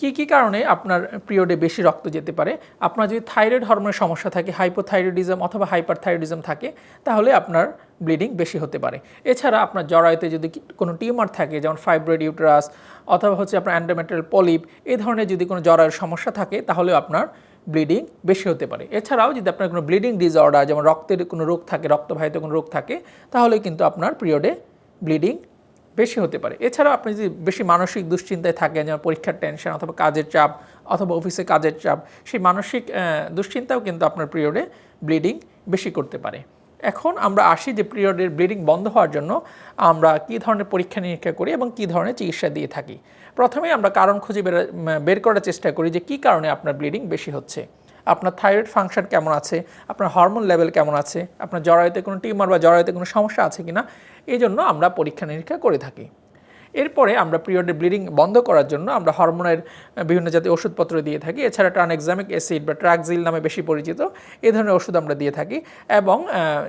কী কী কারণে আপনার পিরিয়ডে বেশি রক্ত যেতে পারে? আপনার যদি থাইরয়েড হরমোনের সমস্যা থাকে হাইপোথাইরয়েডিজম অথবা হাইপারথাইরয়েডিজম থাকে, তাহলে আপনার ব্লিডিং বেশি হতে পারে। এছাড়া আপনার জরায়ুতে যদি কোনো টিউমার থাকে, যেমন ফাইব্রয়েড ইউটেরাস অথবা হচ্ছে আপনার অ্যান্ডোমেট্রিয়াল পলিপ এই ধরনের যদি কোনো জরায়ুর সমস্যা থাকে, তাহলেও আপনার ব্লিডিং বেশি হতে পারে। এছাড়াও যদি আপনার কোনো ব্লিডিং ডিসঅর্ডার যেমন রক্তের কোনো রোগ থাকে, রক্তবাহিত কোনো রোগ থাকে, তাহলে কিন্তু আপনার পিরিয়ডে ব্লিডিং বেশি হতে পারে। এছাড়াও আপনি যদি বেশি মানসিক দুশ্চিন্তায় থাকেন, যেমন পরীক্ষার টেনশন অথবা কাজের চাপ অথবা অফিসে কাজের চাপ, সেই মানসিক দুশ্চিন্তাও কিন্তু আপনার পিরিয়ডে ব্লিডিং বেশি করতে পারে। এখন আমরা আসি যে পিরিয়ডের ব্লিডিং বন্ধ হওয়ার জন্য আমরা কী ধরনের পরীক্ষা নিরীক্ষা করি এবং কী ধরনের চিকিৎসা দিয়ে থাকি। প্রথমে আমরা কারণ খুঁজে বের বের করার চেষ্টা করি যে কী কারণে আপনার ব্লিডিং বেশি হচ্ছে। আপনার থাইরয়েড ফাংশন কেমন আছে, আপনার হরমোন লেভেল কেমন আছে, আপনার জরায়ুতে কোনো টিউমার বা জরায়ুতে কোনো সমস্যা আছে কি না এই জন্য আমরা পরীক্ষা নিরীক্ষা করে থাকি। এরপরে আমরা পিরিয়ডের ব্লিডিং বন্ধ করার জন্য আমরা হরমোনের বিভিন্ন জাতীয় ওষুধপত্র দিয়ে থাকি, এছাড়া ট্রানএক্সামিক অ্যাসিড বা ট্রাকজিল নামে বেশি পরিচিত এই ধরনের ওষুধ আমরা দিয়ে থাকি এবং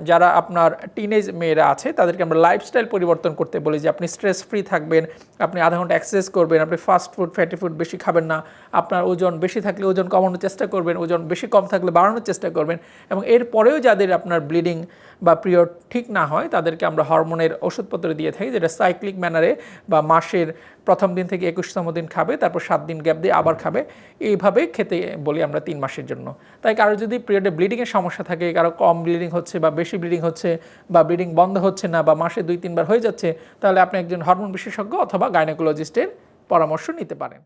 যারা আপনার টিনেজ মেয়েরা আছে, তাদেরকে আমরা লাইফস্টাইল পরিবর্তন করতে বলি যে আপনি স্ট্রেস ফ্রি থাকবেন আপনি আধা ঘণ্টা এক্সারসাইজ করবেন, আপনি ফাস্ট ফুড ফ্যাটি ফুড বেশি খাবেন না। আপনার ওজন বেশি থাকলে ওজন কমানোর চেষ্টা করবেন, ওজন বেশি কম থাকলে বাড়ানোর চেষ্টা করবেন এবং এরপরেও যাদের আপনার ব্লিডিং বা পিরিয়ড ঠিক না হয়, তাদেরকে আমরা হরমোনের ওষুধপত্র দিয়ে থাকি, যেটা সাইক্লিক ম্যানারে বা মাসের প্রথম দিন থেকে একুশতম দিন খাবে, তারপর সাত দিন গ্যাপ দিয়ে আবার খাবে। এইভাবে খেতে বলি আমরা তিন মাসের জন্য। তাই কারও যদি পিরিয়ডে ব্লিডিংয়ের সমস্যা থাকে, কারও কম ব্লিডিং হচ্ছে বা বেশি ব্লিডিং হচ্ছে বা ব্লিডিং বন্ধ হচ্ছে না বা মাসে দুই, তিনবার হয়ে যাচ্ছে, তাহলে আপনি একজন হরমোন বিশেষজ্ঞ অথবা গাইনোকোলজিস্টের পরামর্শ নিতে পারেন।